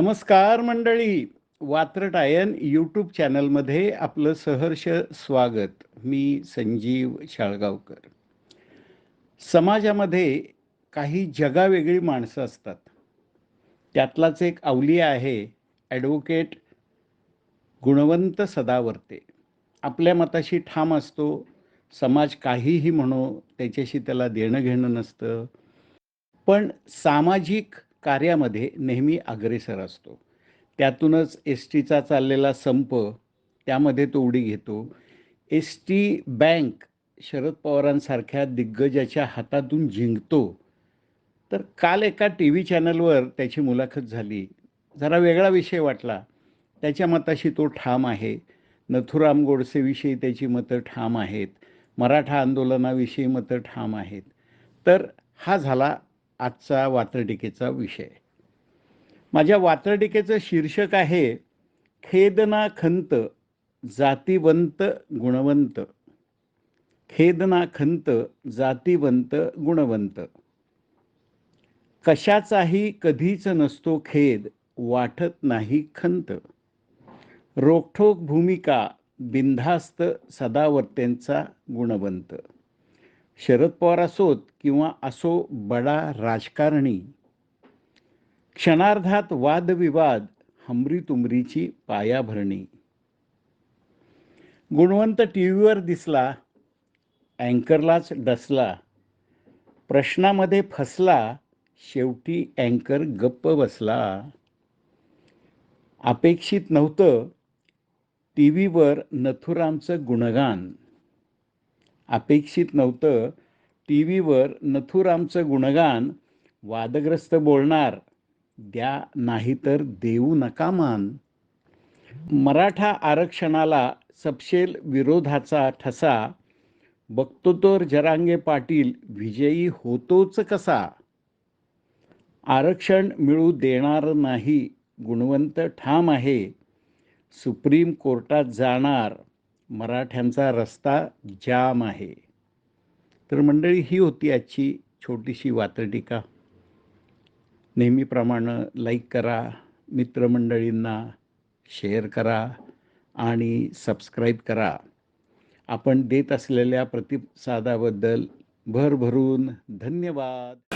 नमस्कार मंडळी. वात्रटायन यूट्यूब चॅनलमध्ये आपलं सहर्ष स्वागत. मी संजीव शाळगावकर. समाजामध्ये काही जगावेगळी माणसं असतात. त्यातलाच एक अवलिया आहे ॲडव्होकेट गुणवंत सदावर्ते. आपल्या मताशी ठाम असतो. समाज काहीही म्हणो त्याच्याशी त्याला देणं घेणं नसतं. पण सामाजिक कार्यामध्ये नेहमी अग्रेसर असतो. त्यातूनच एस टीचा चाललेला संप त्यामध्ये तो उडी घेतो. एस टी बँक शरद पवारांसारख्या दिग्गजाच्या हातातून जिंकतो. तर काल एका टी व्ही चॅनलवर त्याची मुलाखत झाली. जरा वेगळा विषय वाटला. त्याच्या मताशी तो ठाम आहे. नथुराम गोडसेविषयी त्याची मतं ठाम आहेत. मराठा आंदोलनाविषयी मतं ठाम आहेत. तर हा झाला आजचा वात्रटिकेचा विषय. माझ्या वात्रटिकेचं शीर्षक आहे खेदना खंत जातीवंत गुणवंत. खेदना खंत जातीवंत गुणवंत. कशाचाही कधीच नसतो खेद वाटत नाही खंत. रोखठोक भूमिका बिंधास्त सदावर्त्यांचा गुणवंत. शरद पवार असोत किंवा असो बडा राजकारणी क्षणार्धात वादविवाद हमरीतुमरीची पायाभरणी. गुणवंत टी व्हीवर दिसला अँकरलाच डसला प्रश्नामध्ये फसला शेवटी अँकर गप्प बसला. अपेक्षित नव्हतं टी व्हीवर नथुरामचं गुणगान. अपेक्षित नव्हतं. टी व्हीवर नथुरामचं गुणगान वादग्रस्त बोलणार द्या नाहीतर देऊ नका मान. मराठा आरक्षणाला सपशेल विरोधाचा ठसा बघतो तर जरांगे पाटील विजयी होतोच कसा. आरक्षण मिळू देणार नाही गुणवंत ठाम आहे सुप्रीम कोर्टात जाणार. मराठ्यांचा रस्ता जाम आहे. तर मंडळी ही होती आजची छोटीशी वात्रटिका. नेहमीप्रमाणे लाईक करा मित्रमंडळींना शेअर करा आणि सबस्क्राईब करा. आपण देत असलेल्या प्रतिसादाबद्दल भरभरून धन्यवाद.